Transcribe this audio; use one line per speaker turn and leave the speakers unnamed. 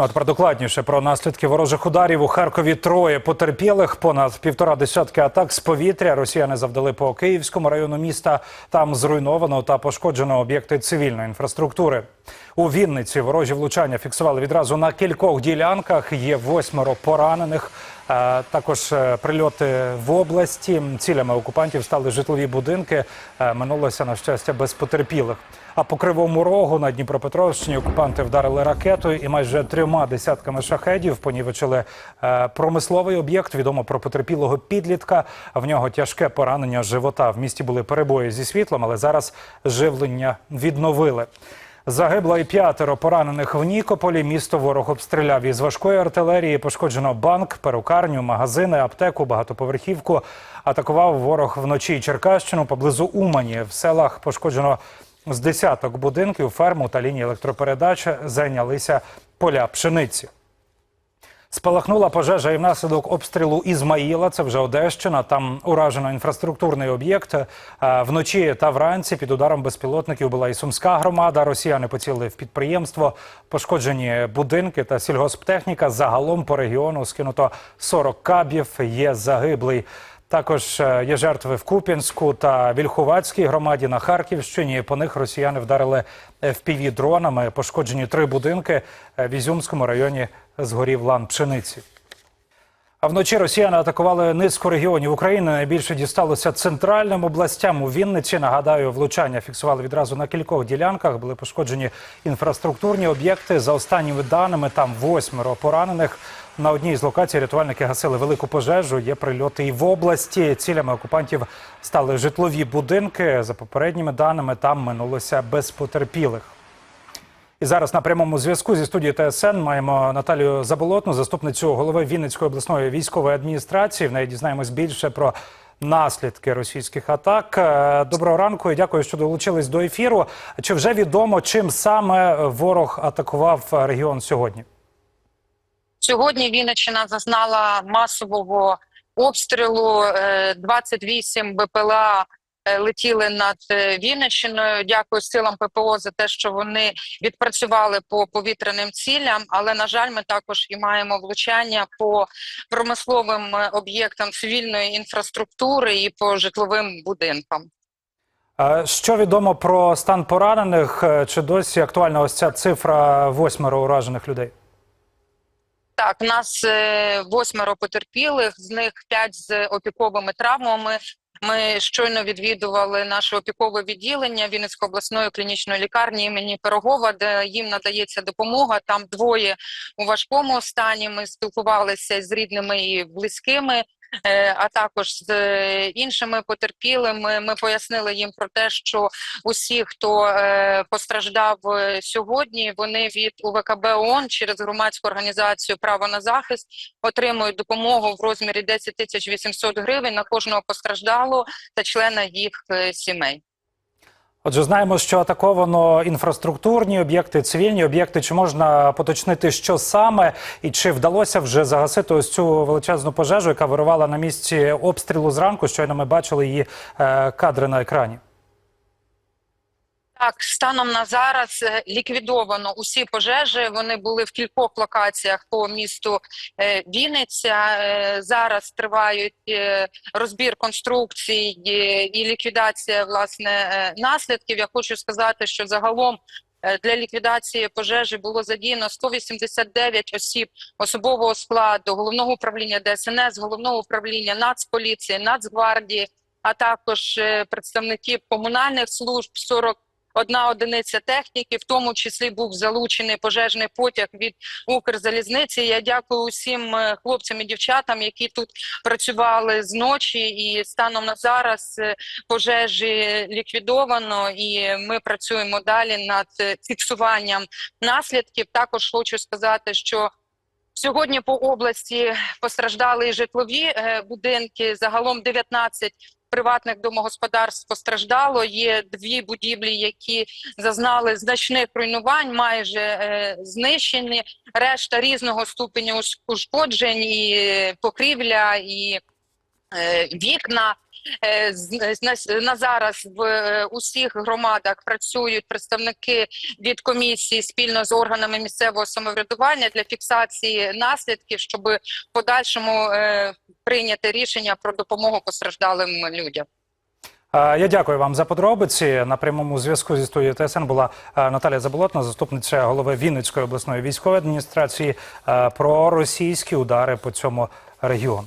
От про докладніше про наслідки ворожих ударів у Харкові троє потерпілих. Понад півтора десятки атак з повітря. Росіяни завдали по Київському району міста. Там зруйновано та пошкоджено об'єкти цивільної інфраструктури. У Вінниці ворожі влучання фіксували відразу на кількох ділянках. Є восьмеро поранених. Е, Також е, прильоти в області. Цілями окупантів стали житлові будинки. Е, Минулося на щастя без потерпілих. А по кривому рогу на Дніпропетровщині окупанти вдарили ракетою і майже трьома десятками шахедів понівечили промисловий об'єкт. Відомо про потерпілого підлітка. В нього тяжке поранення живота. В місті були перебої зі світлом, але зараз живлення відновили. Загибло і п'ятеро поранених в Нікополі. Місто ворог обстріляв із важкої артилерії. Пошкоджено банк, перукарню, магазини, аптеку, багатоповерхівку. Атакував ворог вночі Черкащину поблизу Умані. В селах пошкоджено з десяток будинків, ферму та лінії електропередач зайнялися поля пшениці. Спалахнула пожежа і внаслідок обстрілу Ізмаїла. Це вже Одещина. Там уражено інфраструктурний об'єкт. Е, Вночі та вранці під ударом безпілотників була і сумська громада. Росіяни поцілили в підприємство. Пошкоджені будинки та сільгосптехніка. Загалом по регіону скинуто 40 кабів. Є загиблий. Також е, є жертви в Куп'янську та Вільхувацькій громаді на Харківщині. По них росіяни вдарили fpv дронами. Пошкоджені три будинки. В Ізюмському районі згорів лан пшениці. А вночі росіяни атакували низку регіонів України. Найбільше дісталося центральним областям. У Вінниці нагадаю, влучання фіксували відразу на кількох ділянках. Були пошкоджені інфраструктурні об'єкти. За останніми даними там восьмеро поранених. На одній з локацій рятувальники гасили велику пожежу. Є прильоти і в області. Цілями окупантів стали житлові будинки. За попередніми даними там минулося без потерпілих. І зараз на прямому зв'язку зі студією ТСН маємо Наталію Заболотну, заступницю голови Вінницької обласної військової адміністрації. В неї дізнаємось більше про наслідки російських атак. Е, Доброго ранку і дякую, що долучились до ефіру. Чи вже відомо, чим саме ворог атакував регіон сьогодні?
Сьогодні Вінниччина зазнала масового обстрілу. е, 28 БПЛА е, летіли над е, Вінниччиною. Дякую силам ППО за те, що вони відпрацювали по повітряним цілям. Але на жаль, ми також і маємо влучання по промисловим е, об'єктам цивільної інфраструктури і по житловим будинкам.
Е, Що відомо про стан поранених? Е, Чи досі актуальна ось ця цифра восьмеро уражених людей?
Так, у нас е, восьмеро потерпілих, з них п'ять з опіковими травмами. Ми щойно відвідували наше опікове відділення Вінницької обласної клінічної лікарні імені Пирогова, де їм надається допомога. Там двоє у важкому стані. Ми спілкувалися з рідними і близькими. Е, А також з іншими потерпілими ми пояснили їм про те, що усі, хто е, постраждав е, сьогодні, вони від УВКБ ООН через громадську організацію Право на захист отримують допомогу в розмірі 10 тисяч 800 гривень на кожного постраждалого та члена їх сімей.
Отже, знаємо, що атаковано інфраструктурні об'єкти, цивільні об'єкти. Чи можна поточнити, що саме, і чи вдалося вже загасити ось цю величезну пожежу, яка вирувала на місці обстрілу зранку? Щойно ми бачили її е, кадри на екрані.
Так, станом на зараз е, ліквідовано усі пожежі. Вони були в кількох локаціях по місту е, Вінниця. Е, Зараз тривають розбір конструкцій е, і ліквідація власне наслідків. Я хочу сказати, що загалом. Для ліквідації пожежі було задіяно 189 осіб особового складу, головного управління ДСНС, головного управління Нацполіції, Нацгвардії, а також представників комунальних служб 40 Одна одиниця техніки, в тому числі був залучений пожежний потяг від Укрзалізниці. Я дякую усім е, хлопцям і дівчатам, які тут працювали з ночі, і станом на зараз е, пожежі ліквідовано, і ми працюємо далі над е, фіксуванням наслідків. Також хочу сказати, що Сьогодні по області постраждали житлові будинки. Загалом 19 приватних домогосподарств постраждало. Є дві будівлі, які зазнали значних руйнувань, майже е, знищені. Решта різного ступеня ушкоджень, і е, покрівля, і е, вікна. Е, з- На, зараз в е, усіх громадах працюють представники від комісії спільно з органами місцевого самоврядування для фіксації наслідків, щоб в подальшому е, прийняти рішення про допомогу постраждалим людям.
Е, Я дякую вам за подробиці. На прямому зв'язку зі студією ТСН була е, Наталія Заболотна, заступниця голови Вінницької обласної військової адміністрації е, про російські удари по цьому регіону.